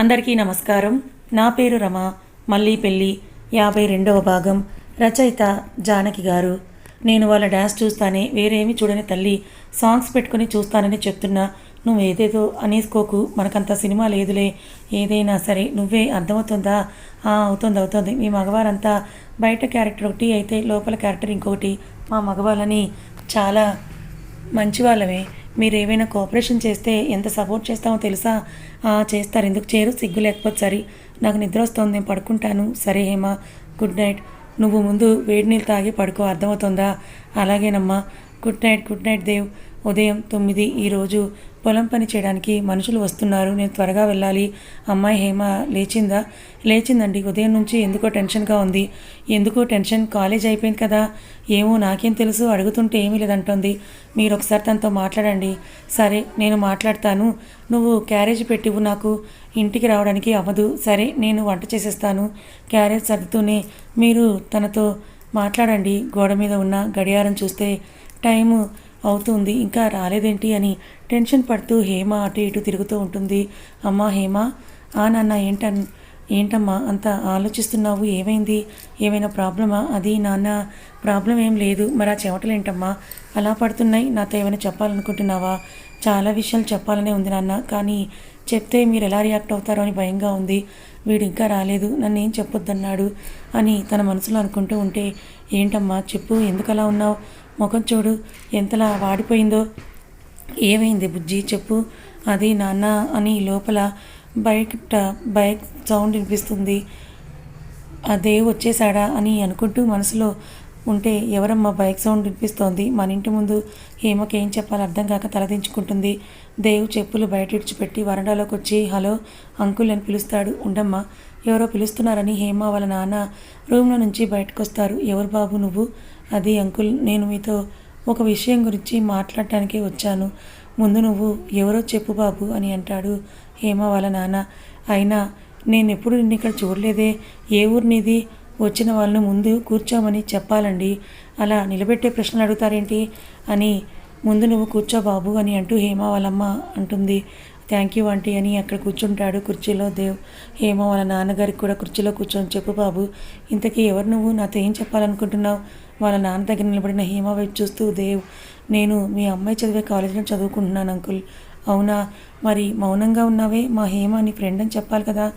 అందరికీ నమస్కారం. నా పేరు రమ. మళ్ళీ పెళ్ళి యాభై రెండవ భాగం రచయిత జానకి గారు. నేను వాళ్ళ డ్యాన్స్ చూస్తానే వేరేమి చూడని తల్లి సాంగ్స్ పెట్టుకుని చూస్తానని చెప్తున్నా. నువ్వు ఏదేదో అనేసుకోకు మనకంత సినిమా లేదులే. ఏదైనా సరే నువ్వే అర్థమవుతుందా? "ఆ, అవుతుంది అవుతుంది. మీ మగవారంతా బయట క్యారెక్టర్ ఒకటి అయితే లోపల క్యారెక్టర్ ఇంకొకటి. మా మగవాళ్ళని చాలా మంచి వాళ్ళమే మీరు ఏమైనా కోఆపరేషన్ చేస్తే ఎంత సపోర్ట్ చేస్తామో తెలుసా? చేస్తారు. ఎందుకు చేయరు? సిగ్గు లేకపోతే సరే. నాకు నిద్ర వస్తుంది నేను పడుకుంటాను. సరే హేమ గుడ్ నైట్. నువ్వు ముందు వేడి నీళ్ళు తాగి పడుకో అర్థమవుతుందా? అలాగేనమ్మా. Good night good night Dev. ఉదయం తొమ్మిది ఈరోజు పొలం పని చేయడానికి మనుషులు వస్తున్నారు. నేను త్వరగా వెళ్ళాలి. అమ్మాయి హేమ లేచిందా? లేచిందండి. ఉదయం నుంచి ఎందుకో టెన్షన్గా ఉంది. ఎందుకో టెన్షన్? కాలేజ్ అయిపోయింది కదా. ఏమో నాకేం తెలుసు. అడుగుతుంటే ఏమీ లేదంటుంది. మీరు ఒకసారి తనతో మాట్లాడండి. సరే నేను మాట్లాడతాను. నువ్వు క్యారేజ్ పెట్టివు నాకు. ఇంటికి రావడానికి అవ్వదు. సరే నేను వంట చేసేస్తాను. క్యారేజ్ సర్దుతూనే మీరు తనతో మాట్లాడండి. గోడ మీద ఉన్న గడియారం చూస్తే టైము అవుతుంది. ఇంకా రాలేదేంటి అని టెన్షన్ పడుతూ హేమ అటు ఇటు తిరుగుతూ ఉంటుంది. అమ్మా హేమ ఆ నాన్న ఏంటన్ ఏంటమ్మా అంత ఆలోచిస్తున్నావు? ఏమైంది? ఏమైనా ప్రాబ్లమా? అది నాన్న ప్రాబ్లం ఏం లేదు. మరి ఆ చెమటలు ఏంటమ్మా అలా పడుతున్నాయి. నాతో ఏమైనా చెప్పాలనుకుంటున్నావా? చాలా విషయాలు చెప్పాలనే ఉంది నాన్న. కానీ చెప్తే మీరు ఎలా రియాక్ట్ అవుతారో అని భయంగా ఉంది. వీడు ఇంకా రాలేదు. నన్ను ఏం చెప్పొద్దన్నాడు అని తన మనసులో అనుకుంటూ ఉంటే ఏంటమ్మా చెప్పు? ఎందుకు అలా ఉన్నావు? ముఖం చూడు ఎంతలా వాడిపోయిందో. ఏమైంది బుజ్జి? చెప్పు. అది నాన్న అని లోపల బైక్ బైక్ సౌండ్ వినిపిస్తుంది. అదే వచ్చేసాడా అని అనుకుంటూ మనసులో ఉంటే ఎవరమ్మా బైక్ సౌండ్ వినిపిస్తోంది? మన ఇంటి ముందు హేమకి ఏం చెప్పాలో అర్థం కాక తలదించుకుంటుంది దేవ్ చెప్పులు బయట ఇడిచిపెట్టి వరండాలోకి వచ్చి హలో అంకుల్ అని పిలుస్తాడు. ఉండమ్మా. ఎవరో పిలుస్తున్నారని హేమ వాళ్ళ నాన్న రూమ్లో నుంచి బయటకు వస్తారు ఎవరు బాబు నువ్వు? అది అంకుల్ నేను మీతో ఒక విషయం గురించి మాట్లాడటానికే వచ్చాను. ముందు నువ్వు ఎవరో చెప్పు బాబు అని అంటాడు హేమ వాళ్ళ నాన్న. అయినా నేను ఎప్పుడు నిన్ను ఇక్కడ చూడలేదే. ఏ ఊరు నీది? వచ్చిన వాళ్ళని ముందు కూర్చోమని చెప్పాలండి. అలా నిలబెట్టే ప్రశ్నలు అడుగుతారేంటి? అని ముందు నువ్వు కూర్చో బాబు అని అంటూ హేమ వాళ్ళమ్మ అంటుంది. థ్యాంక్ యూ ఆంటీ అని అక్కడ కూర్చుంటాడు కుర్చీలో దేవ్. హేమ వాళ్ళ నాన్నగారికి కూడా కుర్చీలో కూర్చొని చెప్పు బాబు. ఇంతకీ ఎవరు నువ్వు? నాతో ఏం చెప్పాలనుకుంటున్నావు? వాళ్ళ నాన్న దగ్గర నిలబడిన హేమ వైపు చూస్తూ దేవ్ నేను మీ అమ్మాయి చదివే కాలేజీలో చదువుకుంటున్నాను అంకుల్. అవునా? మరి మౌనంగా ఉన్నావే? మా హేమ నీ ఫ్రెండ్ అని చెప్పాలి కదా.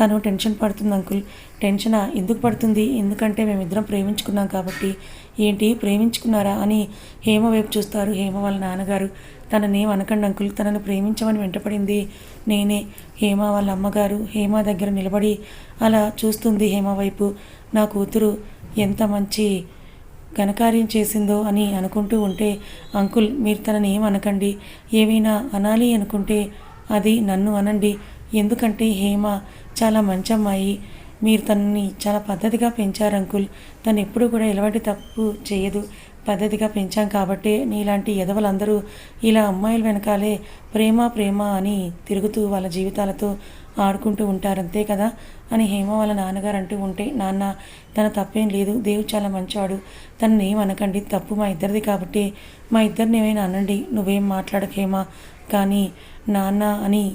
తను టెన్షన్ పడుతుంది అంకుల్. టెన్షనా? ఎందుకు పడుతుంది? ఎందుకంటే మేమిద్దరం ప్రేమించుకున్నాం కాబట్టి. ఏంటి? ప్రేమించుకున్నారా? అని హేమ వైపు చూస్తారు హేమ వాళ్ళ నాన్నగారు. తననేం అనకండి అంకుల్. తనను ప్రేమించమని వెంటపడింది నేనే. హేమ వాళ్ళ అమ్మగారు హేమ దగ్గర నిలబడి అలా చూస్తుంది హేమ వైపు. నా కూతురు ఎంత మంచి ఘనకార్యం చేసిందో అని అనుకుంటూ ఉంటే అంకుల్ మీరు తనని ఏమనకండి? అనకండి ఏమైనా అనాలి అనుకుంటే అది నన్ను అనండి. ఎందుకంటే హేమ చాలా మంచి అమ్మాయి మీరు తనని చాలా పద్ధతిగా పెంచారు అంకుల్. తను ఎప్పుడు కూడా ఎలాంటి తప్పు చేయదు. పద్ధతిగా పెంచాం కాబట్టే నీలాంటి ఎదవలందరూ ఇలా అమ్మాయిల వెనకాలే ప్రేమ ప్రేమ అని తిరుగుతూ వాళ్ళ జీవితాలతో ఆడుకుంటూ ఉంటారు. అంతే కదా? అని హేమ వాళ్ళ నాన్నగారు అంటూ ఉంటే నాన్న తన తప్పేం లేదు. దేవుడు చాలా మంచివాడు తనని ఏమనకండి తప్పు మా ఇద్దరిది కాబట్టి. మా ఇద్దరిని ఏమైనా అనండి. నువ్వేం మాట్లాడక హేమ. కానీ నాన్న అని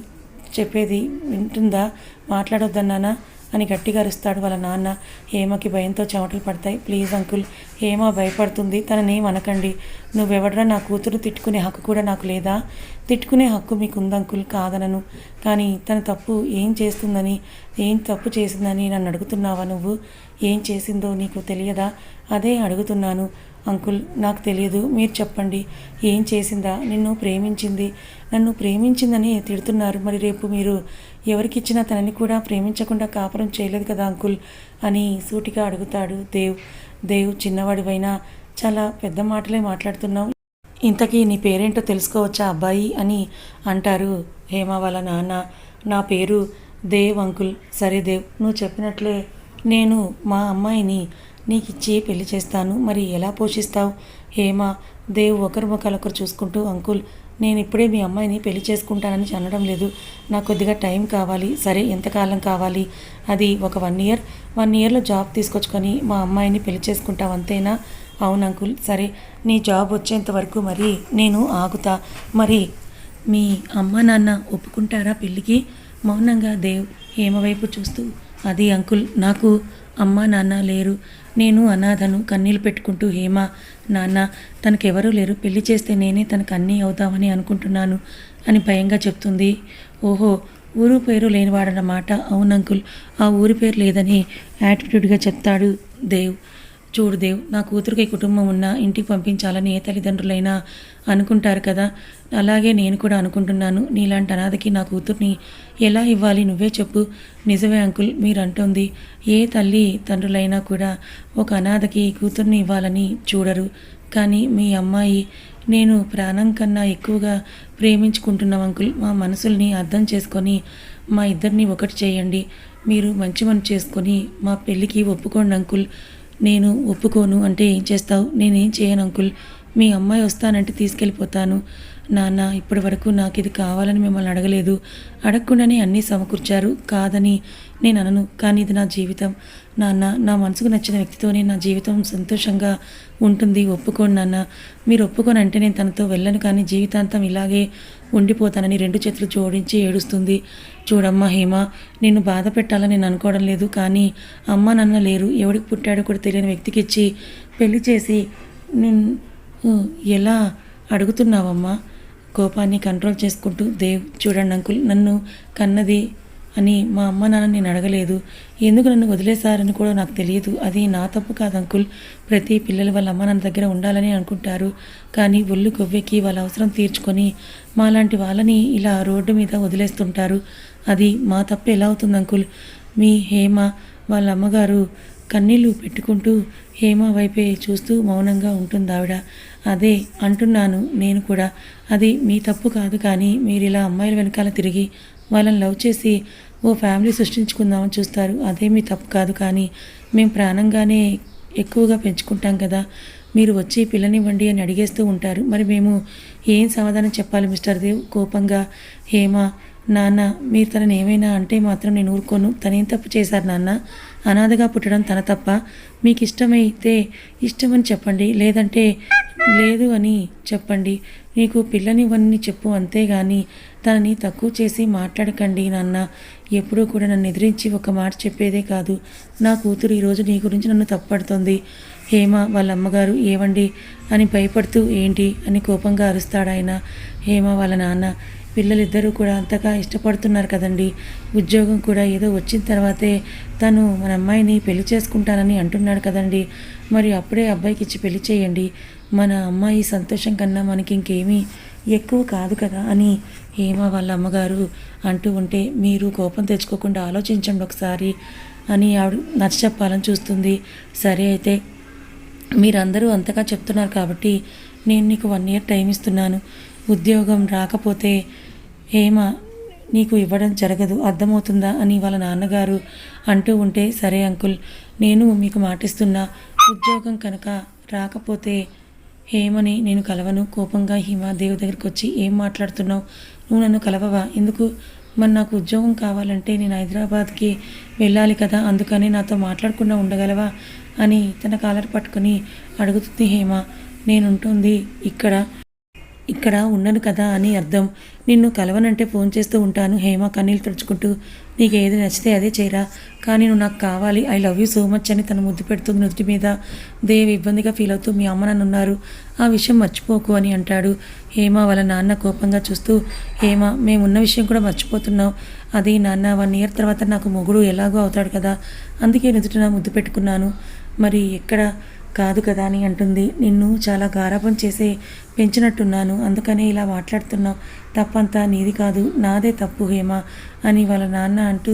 చెప్పేది వింటుందా? మాట్లాడొద్దన్నానా అని గట్టిగా అరుస్తాడు వాళ్ళ నాన్న. హేమకి భయంతో చెమటలు పడతాయి. ప్లీజ్ అంకుల్ హేమ భయపడుతుంది. తననేం అనకండి నువ్వెవడరా? నా కూతురు తిట్టుకునే హక్కు కూడా నాకు లేదా? తిట్టుకునే హక్కు మీకు ఉంది అంకుల్ కాదనను. కానీ తన తప్పు ఏం చేస్తుందని ఏం తప్పు చేసిందని నన్ను అడుగుతున్నావా నువ్వు? ఏం చేసిందో నీకు తెలియదా? అదే అడుగుతున్నాను. అంకుల్ నాకు తెలియదు. మీరు చెప్పండి. ఏం చేసిందా? నిన్ను ప్రేమించింది. నన్ను ప్రేమించిందని తిడుతున్నారు. మరి రేపు మీరు ఎవరికిచ్చినా తనని కూడా ప్రేమించకుండా కాపురం చేయలేదు కదా అంకుల్? అని సూటిగా అడుగుతాడు దేవ్. దేవ్ చిన్నవాడివైనా చాలా పెద్ద మాటలే మాట్లాడుతున్నావు. ఇంతకీ నీ పేరేంటో తెలుసుకోవచ్చా అబ్బాయి? అని అంటారు హేమ వాళ్ళ నాన్న. నా పేరు దేవ్ అంకుల్. సరే దేవ్ నువ్వు చెప్పినట్లే. నేను మా అమ్మాయిని నీకు ఇచ్చి పెళ్ళి చేస్తాను. మరి ఎలా పోషిస్తావు? హేమ దేవ్ ఒకరి ముఖాలొకరు చూసుకుంటూ అంకుల్ నేను ఇప్పుడే మీ అమ్మాయిని పెళ్ళి చేసుకుంటానని అనడం లేదు. నాకు కొద్దిగా టైం కావాలి. సరే ఎంతకాలం కావాలి? అది ఒక వన్ ఇయర్. వన్ ఇయర్లో జాబ్ తీసుకొచ్చుకొని మా అమ్మాయిని పెళ్ళి చేసుకుంటావు అంతేనా? అవును అంకుల్. సరే నీ జాబ్ వచ్చేంత వరకు మరి నేను ఆగుతా. మరి మీ అమ్మ నాన్న ఒప్పుకుంటారా పెళ్ళికి? మౌనంగా దేవ్ ఏమవైపు చూస్తూ అది అంకుల్ నాకు అమ్మ నాన్న లేరు. నేను అనాథను కన్నీళ్ళు పెట్టుకుంటూ హేమ నాన్న తనకెవరూ లేరు. పెళ్ళి చేస్తే నేనే తనకు అన్నీ అవుతామని అనుకుంటున్నాను అని భయంగా చెప్తుంది. ఓహో ఊరు పేరు లేనివాడన్నమాట. అవును అంకుల్ ఆ ఊరి పేరు లేదని యాటిట్యూడ్గా చెప్తాడు దేవ్. చూడు దేవ్ నా కూతురికి కుటుంబం ఉన్నా ఇంటికి పంపించాలని ఏ తల్లిదండ్రులైనా అనుకుంటారు కదా. అలాగే నేను కూడా అనుకుంటున్నాను. నీలాంటి అనాథకి నా కూతుర్ని ఎలా ఇవ్వాలి నువ్వే చెప్పు. నిజమే అంకుల్ మీరు అంటుంది ఏ తల్లి తండ్రులైనా కూడా ఒక అనాథకి కూతుర్ని ఇవ్వాలని చూడరు. కానీ మీ అమ్మాయి నేను ప్రాణం కన్నా ఎక్కువగా ప్రేమించుకుంటున్నాం అంకుల్. మా మనసుల్ని అర్థం చేసుకొని మా ఇద్దరిని ఒకటి చేయండి. మీరు మంచి మనసు చేసుకొని మా పెళ్ళికి ఒప్పుకోండి అంకుల్. నేను ఒప్పుకోను అంటే ఏం చేస్తావు? నేనేం చేయను అంకుల్. మీ అమ్మాయి వస్తానంటే తీసుకెళ్ళిపోతాను. నాన్న ఇప్పటి వరకు నాకు ఇది కావాలని మిమ్మల్ని అడగలేదు. అడగకుండానే అన్నీ సమకూర్చారు. కాదని నేను అనను కానీ ఇది నా జీవితం. నాన్న నా మనసుకు నచ్చిన వ్యక్తితోనే నా జీవితం సంతోషంగా ఉంటుంది. ఒప్పుకోండి నాన్న. మీరు ఒప్పుకొని అంటే నేను తనతో వెళ్ళను కానీ జీవితాంతం ఇలాగే ఉండిపోతానని రెండు చేతులు జోడించి ఏడుస్తుంది. చూడమ్మా హేమ నిన్ను బాధ పెట్టాలని నేను అనుకోవడం లేదు కానీ అమ్మ నాన్న లేరు. ఎవడికి పుట్టాడో కూడా తెలియని వ్యక్తికి ఇచ్చి పెళ్ళి చేసి నేను ఎలా అడుగుతున్నావమ్మా? కోపాన్ని కంట్రోల్ చేసుకుంటూ దేవ్ చూడండి అంకుల్ నన్ను కన్నది అని మా అమ్మ నాన్న నేను అడగలేదు. ఎందుకు నన్ను వదిలేశారని కూడా నాకు తెలియదు. అది నా తప్పు కాదు అంకుల్. ప్రతి పిల్లలు వాళ్ళ అమ్మ నాన్న దగ్గర ఉండాలని అనుకుంటారు. కానీ ఒళ్ళు కొవ్వెక్కి వాళ్ళ అవసరం తీర్చుకొని మాలాంటి వాళ్ళని ఇలా రోడ్డు మీద వదిలేస్తుంటారు. అది మా తప్పు ఎలా అవుతుంది అంకుల్? మీ హేమ వాళ్ళ అమ్మగారు కన్నీళ్ళు పెట్టుకుంటూ హేమ వైపే చూస్తూ మౌనంగా ఉంటుంది ఆవిడ అదే అంటున్నాను నేను కూడా. అది మీ తప్పు కాదు కానీ మీరు ఇలా అమ్మాయిల వెనకాల తిరిగి వాళ్ళని లవ్ చేసి ఓ ఫ్యామిలీ సృష్టించుకుందామని చూస్తారు. అదే మీ తప్పు కాదు కానీ మేము ప్రాణంగానే ఎక్కువగా పెంచుకుంటాం కదా. మీరు వచ్చి పిల్లనివ్వండి అని అడిగేస్తూ ఉంటారు. మరి మేము ఏం సమాధానం చెప్పాలి మిస్టర్ దేవ్? కోపంగా హేమ నాన్న మీరు తనని ఏమైనా అంటే మాత్రం నేను ఊరుకోను. తనేం తప్పు చేశారు నాన్న? అనాథగా పుట్టడం తన తప్ప. మీకు ఇష్టమైతే ఇష్టమని చెప్పండి. లేదంటే లేదు అని చెప్పండి. నీకు పిల్లనివ్వని చెప్పు అంతేగాని తనని తక్కువ చేసి మాట్లాడకండి నాన్న. ఎప్పుడూ కూడా నన్ను ఎదిరించి ఒక మాట చెప్పేదే కాదు. నా కూతురు ఈరోజు నీ గురించి నన్ను తప్పడుతోంది. హేమ వాళ్ళ అమ్మగారు ఏవండి అని భయపడుతూ ఏంటి అని కోపంగా అరుస్తాడాయన హేమ వాళ్ళ నాన్న పిల్లలిద్దరూ కూడా అంతగా ఇష్టపడుతున్నారు కదండి. ఉద్యోగం కూడా ఏదో వచ్చిన తర్వాతే తను మన అమ్మాయిని పెళ్ళి చేసుకుంటానని అంటున్నాడు కదండి. మరి అప్పుడే అబ్బాయికి ఇచ్చి పెళ్ళి చేయండి. మన అమ్మాయి సంతోషం కన్నా మనకి ఇంకేమీ ఎక్కువ కాదు కదా అని హేమ వాళ్ళ అమ్మగారు అంటూ ఉంటే మీరు కోపం తెచ్చుకోకుండా ఆలోచించండి ఒకసారి అని ఆవిడ నచ్చ చెప్పాలని చూస్తుంది. సరే అయితే మీరందరూ అంతగా చెప్తున్నారు కాబట్టి నేను నీకు వన్ ఇయర్ టైం ఇస్తున్నాను. ఉద్యోగం రాకపోతే హేమ నీకు ఇవ్వడం జరగదు అర్థమవుతుందా అని వాళ్ళ నాన్నగారు అంటూ ఉంటే సరే అంకుల్ నేను మీకు మాటిస్తున్నా. ఉద్యోగం కనుక రాకపోతే హేమని నేను కలవను. కోపంగా హిమ దేవు దగ్గరికి వచ్చి ఏం మాట్లాడుతున్నావు? నువ్వు నన్ను కలవవా? ఎందుకు? మరి నాకు ఉద్యోగం కావాలంటే నేను హైదరాబాద్కి వెళ్ళాలి కదా అందుకని నాతో మాట్లాడకుండా ఉండగలవా? అని తన కాలర్ పట్టుకుని అడుగుతుంది హేమ. నేనుంటుంది ఇక్కడ ఇక్కడ ఉన్నాను కదా అని అర్థం. నిన్ను కలవనంటే ఫోన్ చేస్తూ ఉంటాను. హేమ కన్నీళ్ళు తుడుచుకుంటూ నీకు ఏది నచ్చితే అదే చేయరా. కానీ నువ్వు నాకు కావాలి. I love you so much అని తను ముద్దు పెడుతుంది నుదుటి మీద. దేవి ఇబ్బందిగా ఫీల్ అవుతూ మీ అమ్మ నన్ను ఉన్నారు. ఆ విషయం మర్చిపోకు అని అంటాడు. హేమ వాళ్ళ నాన్న కోపంగా చూస్తూ హేమ మేమున్న విషయం కూడా మర్చిపోతున్నావు అది నాన్న వన్ ఇయర్ తర్వాత నాకు మొగుడు ఎలాగో అవుతాడు కదా. అందుకే నుదుటిన ముద్దు పెట్టుకున్నాను. మరి ఎక్కడ కాదు కదా అని అంటుంది. నిన్ను చాలా గారాబం చేసే పెంచినట్టున్నాను. అందుకనే ఇలా మాట్లాడుతున్నావు. తప్పంతా నీది కాదు నాదే తప్పు హేమ అని వాళ్ళ నాన్న అంటూ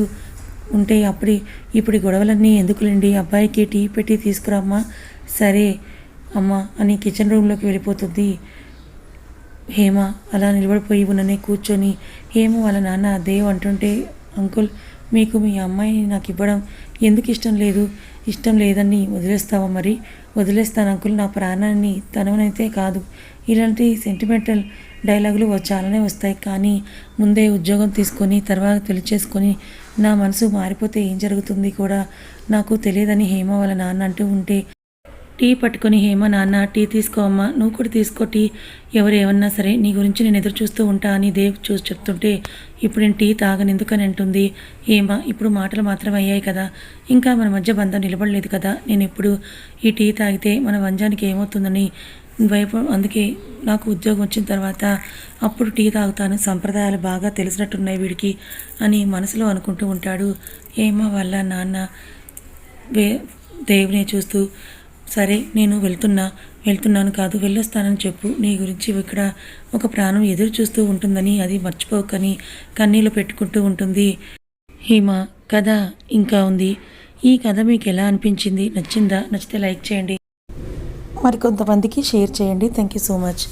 ఉంటే అప్పుడే ఇప్పుడు గొడవలన్నీ ఎందుకులేండి? అబ్బాయికి టీ పెట్టి తీసుకురామ్మా. సరే అమ్మ అని కిచెన్ రూమ్లోకి వెళ్ళిపోతుంది. హేమ అలా నిలబడిపోయి ఉన్ననే కూర్చొని హేమ వాళ్ళ నాన్న దేవ్ అంటుంటే అంకుల్ మీకు మీ అమ్మాయిని నాకు ఇవ్వడం ఎందుకు ఇష్టం లేదు? ఇష్టం లేదని వదిలేస్తావా మరి? వదిలేస్తాను అంకుల్ నా ప్రాణాన్ని తనవనైతే కాదు. ఇలాంటి సెంటిమెంటల్ డైలాగులు చాలానే వస్తాయి. కానీ ముందే ఉద్యోగం తీసుకొని తర్వాత పెళ్ళి చేసుకొని నా మనసు మారిపోతే ఏం జరుగుతుంది కూడా నాకు తెలియదని హేమ వాళ్ళ నాన్న అంటూ ఉంటే టీ పట్టుకొని హేమ నాన్న టీ తీసుకో అమ్మా నువ్వు కూడా తీసుకో టీ. ఎవరు ఏమన్నా సరే నీ గురించి నేను ఎదురు చూస్తూ ఉంటా అని దేవ్ చూసి చెప్తుంటే ఇప్పుడు నేను టీ తాగను ఎందుకని అంటుంది. హేమ ఇప్పుడు మాటలు మాత్రం అయ్యాయి కదా. ఇంకా మన మధ్య బంధం నిలబడలేదు కదా. నేను ఇప్పుడు ఈ టీ తాగితే మన వంజానికి ఏమవుతుందని భయప అందుకే నాకు ఉద్యోగం వచ్చిన తర్వాత అప్పుడు టీ తాగుతాను సంప్రదాయాలు బాగా తెలిసినట్టున్నాయి వీడికి అని మనసులో అనుకుంటూ ఉంటాడు. హేమ వాళ్ళ నాన్న వే దేవుని చూస్తూ సరే నేను వెళ్తున్నా. వెళ్తున్నాను కాదు వెళ్ళొస్తానని చెప్పు. నీ గురించి ఇక్కడ ఒక ప్రాణం ఎదురు చూస్తూ ఉంటుందని అది మర్చిపోకని కన్నీళ్ళు పెట్టుకుంటూ ఉంటుంది. హిమ కథ ఇంకా ఉంది. ఈ కథ మీకు ఎలా అనిపించింది? నచ్చిందా? నచ్చితే లైక్ చేయండి. మరి కొంతమందికి షేర్ చేయండి. Thank you so much.